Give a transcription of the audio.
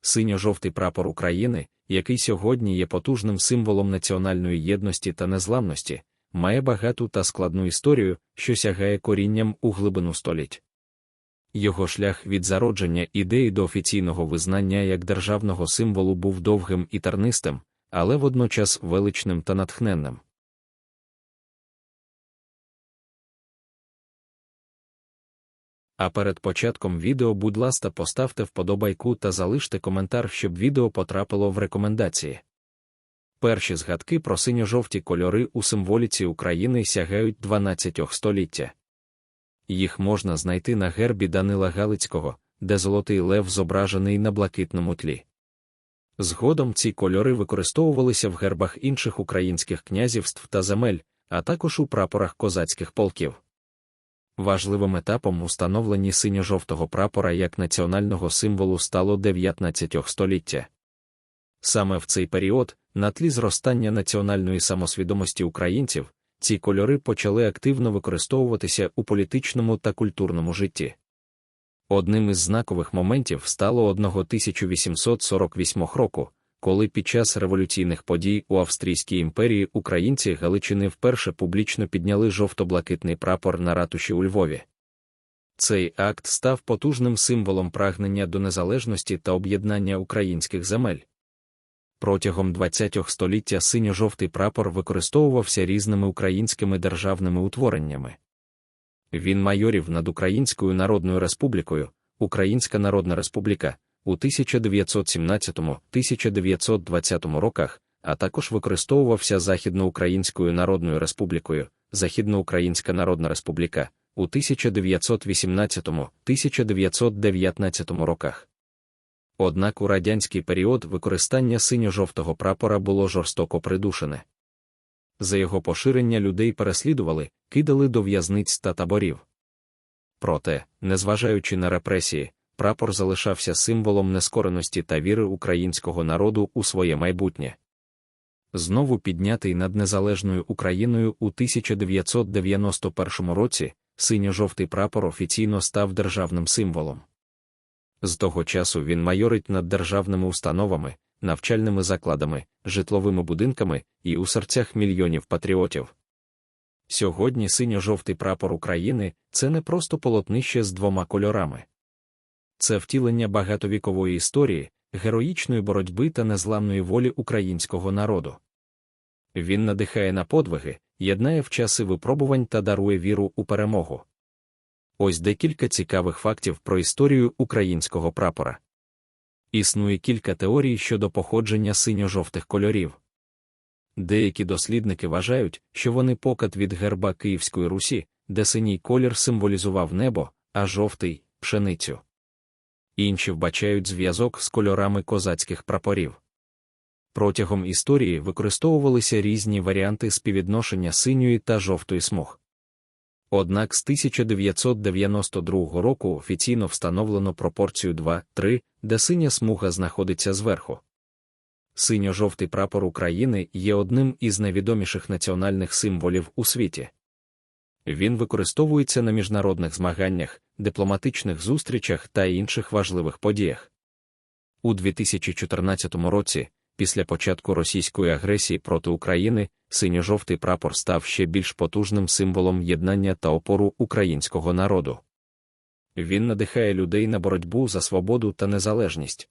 синьо-жовтий прапор України, який сьогодні є потужним символом національної єдності та незламності, має багату та складну історію, що сягає корінням у глибину століть. Його шлях від зародження ідеї до офіційного визнання як державного символу був довгим і тернистим, але водночас величним та натхненним. А перед початком відео, будь ласка, поставте вподобайку та залиште коментар, щоб відео потрапило в рекомендації. Перші згадки про синьо-жовті кольори у символіці України сягають 12 століття. Їх можна знайти на гербі Данила Галицького, де золотий лев зображений на блакитному тлі. Згодом ці кольори використовувалися в гербах інших українських князівств та земель, а також у прапорах козацьких полків. Важливим етапом у становленні синьо-жовтого прапора як національного символу стало 19 століття. Саме в цей період, на тлі зростання національної самосвідомості українців, ці кольори почали активно використовуватися у політичному та культурному житті. Одним із знакових моментів стало 1848 року, коли під час революційних подій у Австрійській імперії українці Галичини вперше публічно підняли жовто-блакитний прапор на ратуші у Львові. Цей акт став потужним символом прагнення до незалежності та об'єднання українських земель. Протягом ХХ століття синьо-жовтий прапор використовувався різними українськими державними утвореннями. Він майорів над Українською Народною Республікою, Українська Народна Республіка у 1917-1920 роках, а також використовувався Західноукраїнською Народною Республікою, Західноукраїнська Народна Республіка у 1918-1919 роках. Однак у радянський період використання синьо-жовтого прапора було жорстоко придушене. За його поширення людей переслідували, кидали до в'язниць та таборів. Проте, незважаючи на репресії, прапор залишався символом нескореності та віри українського народу у своє майбутнє. Знову піднятий над незалежною Україною у 1991 році, синьо-жовтий прапор офіційно став державним символом. З того часу він майорить над державними установами, навчальними закладами, житловими будинками і у серцях мільйонів патріотів. Сьогодні синьо-жовтий прапор України це не просто полотнище з двома кольорами. Це втілення багатовікової історії, героїчної боротьби та незламної волі українського народу. Він надихає на подвиги, єднає в часи випробувань та дарує віру у перемогу. Ось декілька цікавих фактів про історію українського прапора. Існує кілька теорій щодо походження синьо-жовтих кольорів. Деякі дослідники вважають, що вони покат від герба Київської Русі, де синій колір символізував небо, а жовтий пшеницю. Інші вбачають зв'язок з кольорами козацьких прапорів. Протягом історії використовувалися різні варіанти співвідношення синьої та жовтої смуг. Однак з 1992 року офіційно встановлено пропорцію 2-3, де синя смуга знаходиться зверху. Синьо-жовтий прапор України є одним із найвідоміших національних символів у світі. Він використовується на міжнародних змаганнях, дипломатичних зустрічах та інших важливих подіях. У 2014 році, після початку російської агресії проти України, синьо-жовтий прапор став ще більш потужним символом єднання та опору українського народу. Він надихає людей на боротьбу за свободу та незалежність.